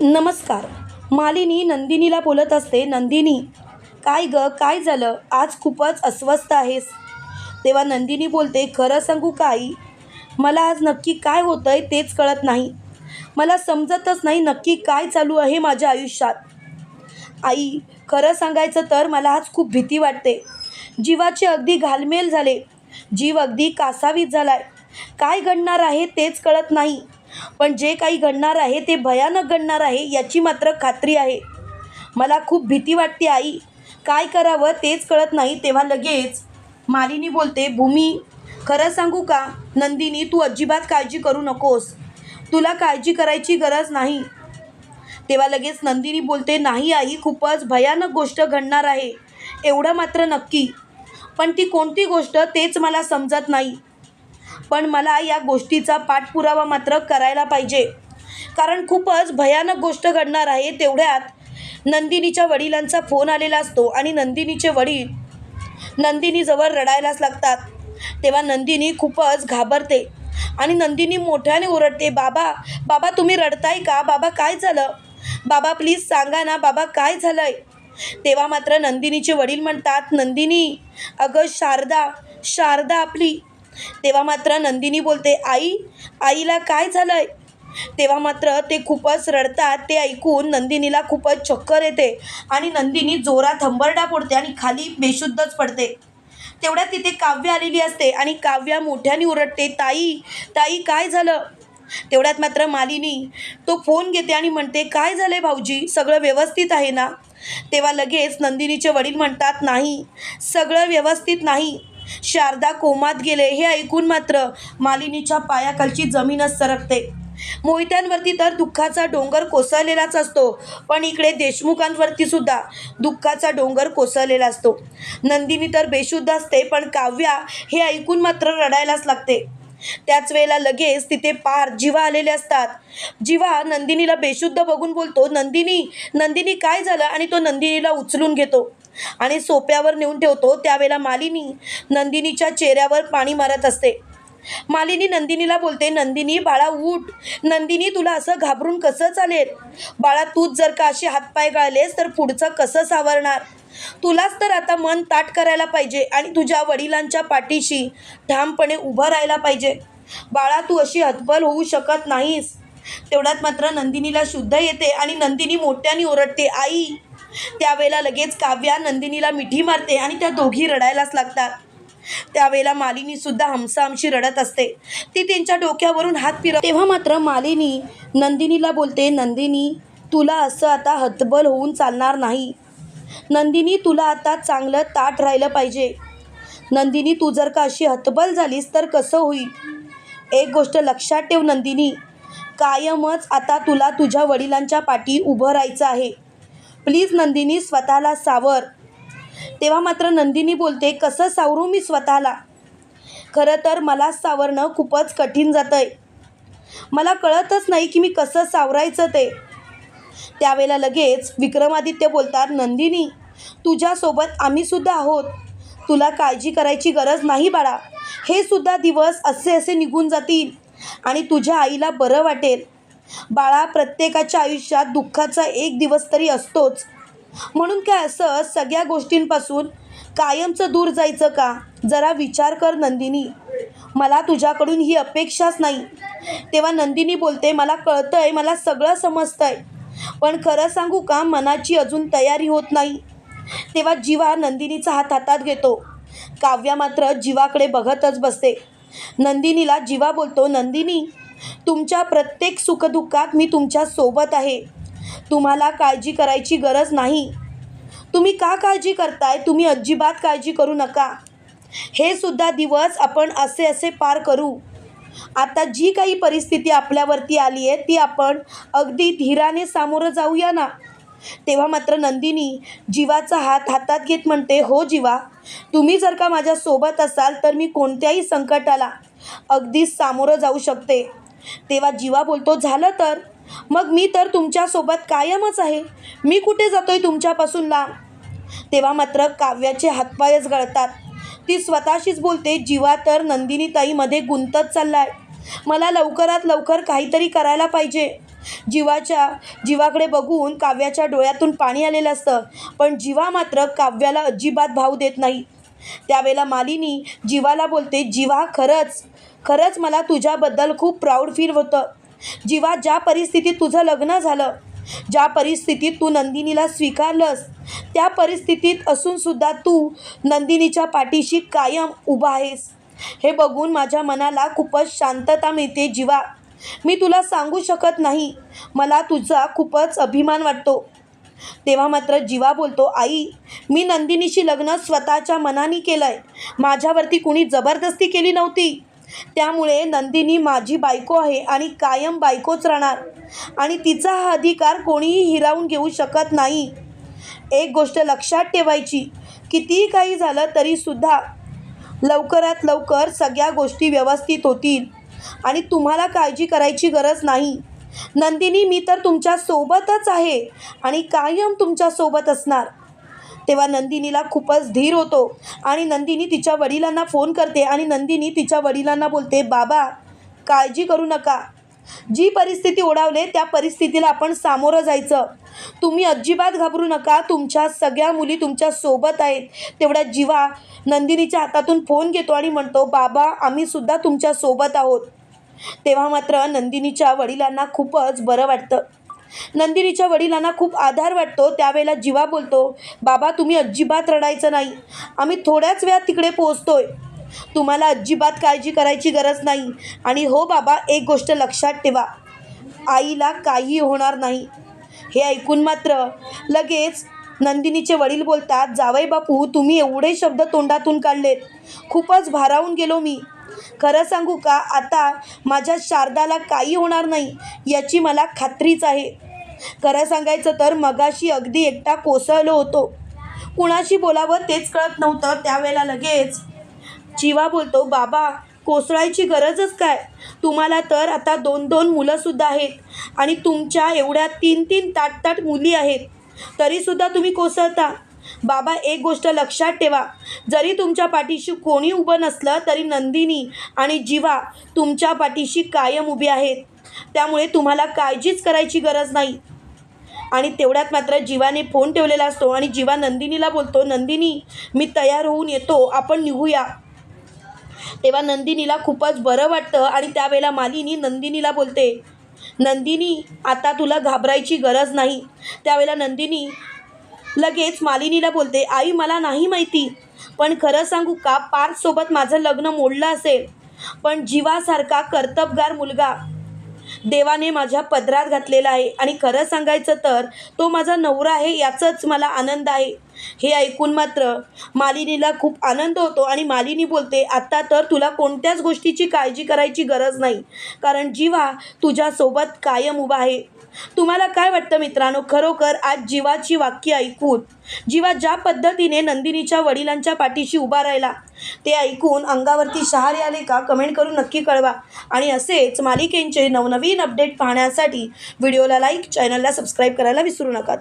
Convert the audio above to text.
नमस्कार. मालिनी नंदिनीला बोलत असते नंदिनी काय ग? काय झालं? आज खूपच अस्वस्थ आहेस. तेव्हा नंदिनी बोलते खरं सांगू का आई? मला आज नक्की काय होतं आहे तेच कळत नाही. मला समजतच नाही नक्की काय चालू आहे माझ्या आयुष्यात. आई खरं सांगायचं तर मला आज खूप भीती वाटते. जीवाचे अगदी घालमेल झाले. जीव अगदी कासावीत झाला आहे काय घडणार आहे तेच कळत नाही. पण जे काही घडणार आहे ते भयानक घडणार आहे याची मात्र खात्री आहे. मला खूप भीती वाटते आई. काय करावं तेच कळत नाही तेव्हा लगेच मालिनी बोलते भूमी खरं सांगू का? नंदिनी तू अजिबात काळजी करू नकोस. तुला काळजी करायची गरज नाही. तेव्हा लगेच नंदिनी बोलते नाही आई खूपच भयानक गोष्ट घडणार आहे. एवढं मात्र नक्की. पण ती कोणती गोष्ट तेच मला समजत नाही. पण मला या गोष्टीचा पाठपुरावा मात्र करायला पाहिजे. कारण खूपच भयानक गोष्ट घडणार आहे तेवढ्यात नंदिनीच्या वडिलांचा फोन आलेला असतो आणि नंदिनीचे वडील नंदिनीजवळ रडायलाच लागतात. तेव्हा नंदिनी खूपच घाबरते आणि नंदिनी मोठ्याने ओरडते बाबा बाबा तुम्ही रडताय का? बाबा काय झालं? बाबा प्लीज सांगा ना बाबा काय झालंय? तेव्हा मात्र नंदिनीचे वडील म्हणतात नंदिनी अगं शारदा शारदा आपली तेव्हा मात्र नंदिनी बोलते आई आईला काय झालंय? तेव्हा मात्र ते खूपच रडतात ते ऐकून नंदिनीला खूपच चक्कर येते आणि नंदिनी जोरात हंबरडा पडते आणि खाली बेशुद्धच पडते. तेवढ्यात तिथे काव्य आलेली असते आणि काव्या मोठ्याने उरडते ताई ताई काय झालं? तेवढ्यात मात्र मालिनी तो फोन घेते आणि म्हणते काय झालं भाऊजी? सगळं व्यवस्थित आहे ना? तेव्हा लगेच नंदिनीचे वडील म्हणतात नाही सगळं व्यवस्थित नाही. शारदा कोमात गेले. हे ऐकून मात्र मालिनीच्या पायाखालची जमीनच सरकते. मोहित्यांवरती तर दुःखाचा डोंगर कोसळलेलाच असतो. पण इकडे देशमुखांवरती सुद्धा दुःखाचा डोंगर कोसळलेला असतो. नंदिनी तर बेशुद्ध असते पण काव्या हे ऐकून मात्र रडायलाच लागते. त्याच वेळेला लगेच तिथे पार जिवा आलेले असतात. जिवा नंदिनीला बेशुद्ध बघून बोलतो नंदिनी नंदिनी काय झालं? आणि तो नंदिनीला उचलून घेतो. आणि सोप्यावर नेऊन ठेवतो त्यावेळेला मालिनी नंदिनीच्या चेहऱ्यावर पाणी मारत असते. मालिनी नंदिनीला बोलते नंदिनी बाळा उठ. नंदिनी तुला असं घाबरून कसं चालेल? बाळा तूच जर का असे हातपाय गाळलेस तर पुढचं कसं सावरणार? तुलाच तर आता मन ताट करायला पाहिजे आणि तुझ्या वडिलांच्या पाठीशी ठामपणे उभं राहायला पाहिजे. बाळा तू अशी हतबल होऊ शकत नाहीस. तेवढ्यात मात्र नंदिनीला शुद्ध येते आणि नंदिनी मोठ्याने ओरडते आई त्यावेळेला लगेच काव्या नंदिनीला मिठी मारते आणि त्या दोघी रडायलाच लागतात. त्यावेळेला मालिनी सुद्धा हमसाहमशी रडत असते. ती त्यांच्या डोक्यावरून हात फिरव तेव्हा मात्र मालिनी नंदिनीला बोलते नंदिनी तुला असं आता हतबल होऊन चालणार नाही. नंदिनी तुला आता चांगलं ताट राहिलं पाहिजे. नंदिनी तू जर का अशी हतबल झालीस तर कसं होईल? एक गोष्ट लक्षात ठेव नंदिनी कायमच आता तुला तुझ्या वडिलांच्या पाठी उभं राहायचं आहे. प्लीज नंदिनी स्वतःला सावर. तेव्हा मात्र नंदिनी बोलते कसं सावरू मी स्वतःला? खरं तर मला सावरणं खूपच कठीण जातं आहे मला कळतच नाही की मी कसं सावरायचं ते. त्यावेळेला लगेच विक्रमादित्य बोलतात नंदिनी तुझ्यासोबत आम्हीसुद्धा आहोत. तुला काळजी करायची गरज नाही बाळा. हे सुद्धा दिवस असे असे निघून जातील आणि तुझ्या आईला बरं वाटेल. बाळा प्रत्येकाच्या आयुष्यात दुःखाचा एक दिवस तरी असतोच. म्हणून काय असं सगळ्या गोष्टींपासून कायमचं दूर जायचं का? जरा विचार कर नंदिनी. मला तुझ्याकडून ही अपेक्षाच नाही. तेव्हा नंदिनी बोलते मला कळतंय मला सगळं समजतंय. पण खरं सांगू का मनाची अजून तयारी होत नाही. तेव्हा जीवा नंदिनीचा हात हातात घेतो. काव्या मात्र जीवाकडे बघतच बसते. नंदिनीला जीवा बोलतो नंदिनी तुमच्या प्रत्येक सुखदुःखात मी तुमच्यासोबत आहे. तुम्हाला काळजी करायची गरज नाही. तुम्ही का काळजी करताय? तुम्ही अजिबात काळजी करू नका. हे सुद्धा दिवस आपण असे असे पार करू. आता जी काही परिस्थिती आपल्यावरती आली आहे ती आपण अगदी धीराने सामोरं जाऊया ना? तेव्हा मात्र नंदिनी जीवाचा हात हातात घेत म्हणते हो जीवा तुम्ही जर का माझ्यासोबत असाल तर मी कोणत्याही संकटाला अगदीच सामोरं जाऊ शकते. तेव्हा जीवा बोलतो झालं तर? मग मी तर तुमच्यासोबत कायमच आहे. मी कुठे जातोय तुमच्यापासून लांब? तेव्हा मात्र काव्याचे हातपायच गळतात. ती स्वतःशीच बोलते जीवा तर नंदिनी ताईमध्ये गुंतत चाललाय. मला लवकरात लवकर काहीतरी करायला पाहिजे. जीवाच्या जीवाकडे बघून काव्याच्या डोळ्यातून पाणी आलेलं असतं पण जीवा मात्र काव्याला अजिबात भाव देत नाही. त्यावेळेला मालिनी जीवाला बोलते जीवा खरंच. खरंच मला तुझ्याबद्दल खूप प्राऊड फील होतं. जीवा ज्या परिस्थितीत तुझं लग्न झालं ज्या परिस्थितीत तू नंदिनीला स्वीकारलंस त्या परिस्थितीत असूनसुद्धा तू नंदिनीच्या पाठीशी कायम उभा आहेस. हे बघून माझ्या मनाला खूपच शांतता मिळते जीवा. मी तुला सांगू शकत नाही. मला तुझा खूपच अभिमान वाटतो. तेव्हा मात्र जीवा बोलतो आई मी नंदिनीशी लग्न स्वतःच्या मनाने केलं आहे माझ्यावरती कुणी जबरदस्ती केली नव्हती. त्यामुळे नंदिनी माझी बायको आहे आणि कायम बायकोच राहणार. आणि तिचा हा अधिकार कोणीही हिरावून घेऊ शकत नाही. एक गोष्ट लक्षात ठेवायची कितीही काही झालं तरीसुद्धा लवकरात लवकर सगळ्या गोष्टी व्यवस्थित होतील आणि तुम्हाला काळजी करायची गरज नाही. नंदिनी मी तर तुमच्या सोबतच आहे आणि कायम तुमच्यासोबत असणार. तेव्हा नंदिनीला खूपच धीर होतो. आणि नंदिनी तिच्या वडिलांना फोन करते आणि नंदिनी तिच्या वडिलांना बोलते बाबा काळजी करू नका. जी परिस्थिती ओढावले त्या परिस्थितीला आपण सामोरं जायचं. तुम्ही अजिबात घाबरू नका. तुमच्या सगळ्या मुली तुमच्यासोबत आहेत. तेवढ्या जीवा नंदिनीच्या हातातून फोन घेतो आणि म्हणतो बाबा आम्ही सुद्धा तुमच्यासोबत आहोत. तेव्हा मात्र नंदिनीच्या वडिलांना खूपच बरं वाटतं. नंदिनीच्या वडिलांना खूप आधार वाटतो त्यावेळेला जीवा बोलतो बाबा तुम्ही अजिबात रडायचं नाही. आम्ही थोड्याच वेळात तिकडे पोहोचतोय. तुम्हाला अजिबात काळजी करायची गरज नाही. आणि हो बाबा एक गोष्ट लक्षात ठेवा. आईला काही होणार नाही. हे ऐकून मात्र लगेच नंदिनीचे वडील बोलतात जावई बापू तुम्ही एवढे शब्द तोंडातून काढलेत. खूपच भारावून गेलो मी. खरं सांगू का? आता माझ्या शारदाला काही होणार नाही याची मला खात्रीच आहे. खरं सांगायचं तर मगाशी अगदी एकटा कोसळलो होतो. कुणाशी बोलावं तेच कळत नव्हतं त्यावेळेला लगेच. जीवा बोलतो बाबा कोसळायची गरजच काय? तुम्हाला तर आता दोन दोन मुलंसुद्धा आहेत आणि तुमच्या एवढ्या तीन तीन ताट ताट मुली आहेत. तरीसुद्धा तुम्ही कोसळता. बाबा एक गोष्ट लक्षात ठेवा. जरी तुमच्या पाठीशी कोणी उभं नसलं तरी नंदिनी आणि जीवा तुमच्या पाठीशी कायम उभी आहेत. त्यामुळे तुम्हाला काळजीच करायची गरज नाही. आणि तेवढ्यात मात्र जीवाने फोन ठेवलेला असतो आणि जीवा नंदिनीला बोलतो नंदिनी मी तयार होऊन येतो. आपण निघूया. तेव्हा नंदिनीला खूपच बरं वाटतं आणि त्यावेळेला मालिनी नंदिनीला बोलते नंदिनी आता तुला घाबरायची गरज नाही. त्यावेळेला नंदिनी लगेच मालिनीला बोलते आई मला नाही माहिती पण खरं सांगू का पार्थसोबत माझं लग्न मोडलं असेल पण जीवासारखा कर्तबगार मुलगा. देवाने माझ्या पदरात घातलेला आहे आणि खरं सांगायचं तर तो माझा नवरा आहे याचाच मला आनंद आहे. हे ऐकून मात्र मालिनीला खूप आनंद होतो आणि मालिनी बोलते आत्ता तर तुला कोणत्याच गोष्टीची काळजी करायची गरज नाही कारण जीवा तुझ्यासोबत कायम उभा आहे. तुम्हाला काय वाटतं मित्रांनो? खरोखर आज जीवाची वाक्य ऐकून जीवा ज्या पद्धतीने नंदिनीच्या वडिलांच्या पाठीशी उभा राहिला ते ऐकून अंगावरती शहारे आले का? कमेंट करून नक्की कळवा. आणि असेच मालिकेंचे नवनवीन अपडेट पाहण्यासाठी व्हिडिओला लाईक चॅनलला सबस्क्राईब करायला विसरू नका.